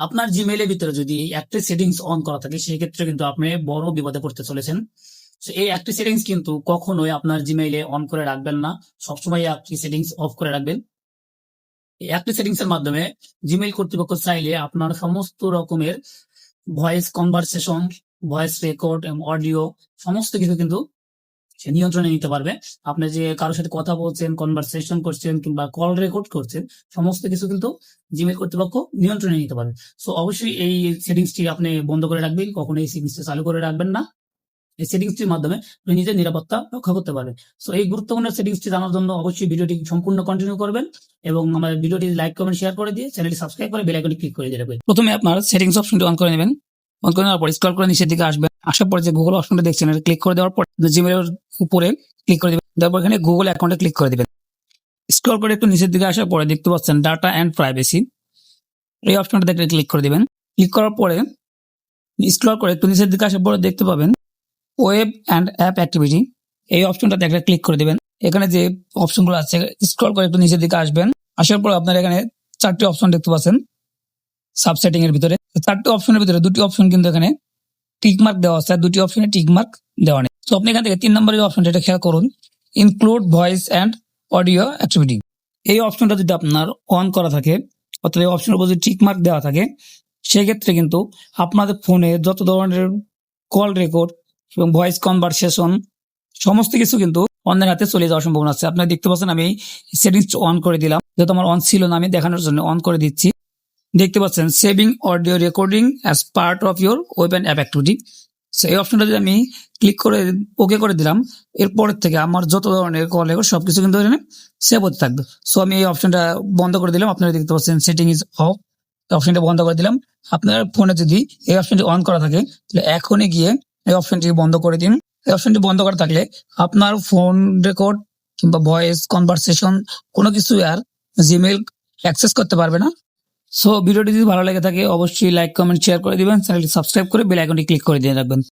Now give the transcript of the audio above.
আপনার জিমেইলের ভিতরে যদি এই একটি সেটিংস অন করা থাকে সেই ক্ষেত্রে কিন্তু আপনি বড় বিপদে পড়তে চলেছেন। এই একটি সেটিংস কিন্তু কখনোই আপনার জিমেইলে অন করে রাখবেন না। সবসময় একটি সেটিংস অফ করে রাখবেন। একটি সেটিংস এর মাধ্যমে জিমেইল কর্তৃপক্ষ চাইলে আপনার সমস্ত রকমের ভয়েস কনভারসেশন ভয়েস রেকর্ড এবং অডিও সমস্ত কিছু কিন্তু সে নিয়ন্ত্রণে নিতে পারবে। আপনি যে কারোর সাথে কথা বলছেন কনভারসেশন করছেন কিংবা কল রেকর্ড করছেন, সমস্ত কিছু কিন্তু জিমেল কর্তৃপক্ষ নিয়ন্ত্রণে নিতে পারবে। সো অবশ্যই এই সেটিংসটি আপনি বন্ধ করে রাখবেন, কখনো এই সেটিংসটি চালু করে রাখবেন না। এই সেটিংসটির মাধ্যমে আপনি নিজের নিরাপত্তা রক্ষা করতে পারবেন। সো এই গুরুত্বপূর্ণ সেটিংসটি জানার জন্য অবশ্যই ভিডিওটি সম্পূর্ণ কন্টিনিউ করবেন এবং আমার ভিডিওটি লাইক কমেন্ট শেয়ার করে দিয়ে চ্যানেলটি সাবস্ক্রাইব করে বেল আইকনে ক্লিক করে দিয়ে রাখবেন। প্রথমে আপনার সেটিংস অপশনটি অন করে নেবেন। অন করে নেওয়ার পর স্ক্রল করে নিচের দিকে আসবেন। আসার পরে যে গুগল অপশনটা দেখছেন, এটা ক্লিক করে দেওয়ার পর জিমেলের উপরে ক্লিক করে দিবেন। তারপর এখানে গুগল অ্যাকাউন্টে ক্লিক করে দিবেন। স্ক্রল করে একটু নিচের দিকে আসার পরে দেখতে পাচ্ছেন ডাটা অ্যান্ড প্রাইভেসি এই অপশনটা দেখে ক্লিক করে দিবেন। ক্লিক করার পরে স্ক্রল করে একটু নিচের দিকে আসার পরে দেখতে পাবেন ওয়েব অ্যান্ড অ্যাপ অ্যাক্টিভিটি এই অপশনটা দেখলে ক্লিক করে দিবেন। এখানে যে অপশনগুলো আছে স্ক্রল করে একটু নিচের দিকে আসবেন। আসার পর আপনার এখানে চারটি অপশন দেখতে পাচ্ছেন। সাবসেটিং এর ভিতরে। চারটি অপশনের ভিতরে দুটি অপশন কিন্তু এখানে টিক মার্ক দেওয়া আছে। দুটি অপশনে টিক মার্ক দেওয়া নেই। তো আপনি এখান থেকে তিন নম্বরের অপশনটা এটা খেয়াল করুন। Include voice and audio activity এই অপশনটা যদি আপনার অন করা থাকে, অর্থাৎ এই অপশনের উপর যদি টিকমার্ক দেওয়া থাকে, সেক্ষেত্রে কিন্তু আপনাদের ফোনে যত ধরনের কল রেকর্ড এবং ভয়েস কনভারসেশন সমস্ত কিছু কিন্তু অন্যের হাতে চলে যাওয়ার সম্ভাবনা আছে। আপনারা দেখতে পাচ্ছেন আমি সেটিংস অন করে দিলাম। যেহেতু আমার অন ছিল না, আমি দেখানোর জন্য অন করে দিচ্ছি। দেখতে পাচ্ছেন saving audio recording as part of your web app activity so এই অপশনটা যদি আমি ক্লিক করে ওকে করে দিলাম, এরপরের থেকে আমার যত ধরনের কল রেকর্ড সবকিছু কিন্তু এখানে সেভ হতে থাকবে। সো আমি এই অপশনটা বন্ধ করে দিলাম, আপনারা দেখতে পাচ্ছেন সেটিং ইজ অফ অপশনটা বন্ধ করে দিলাম। আপনার ফোনে যদি এই অপশনটি অন করা থাকে, তাহলে এখনই গিয়ে এই অপশনটি বন্ধ করে দিন। এই অপশনটি বন্ধ করা থাকলে আপনার ফোন রেকর্ড কিংবা ভয়েস কনভারসেশন কোনো কিছু আর জিমেল অ্যাক্সেস করতে পারবে না। সো ভিডিওটি যদি ভালো লেগে থাকে, অবশ্যই লাইক কমেন্ট শেয়ার করে দিবেন। চ্যানেলটি সাবস্ক্রাইব করে বেল আইকনটি ক্লিক করে দিয়ে রাখবেন।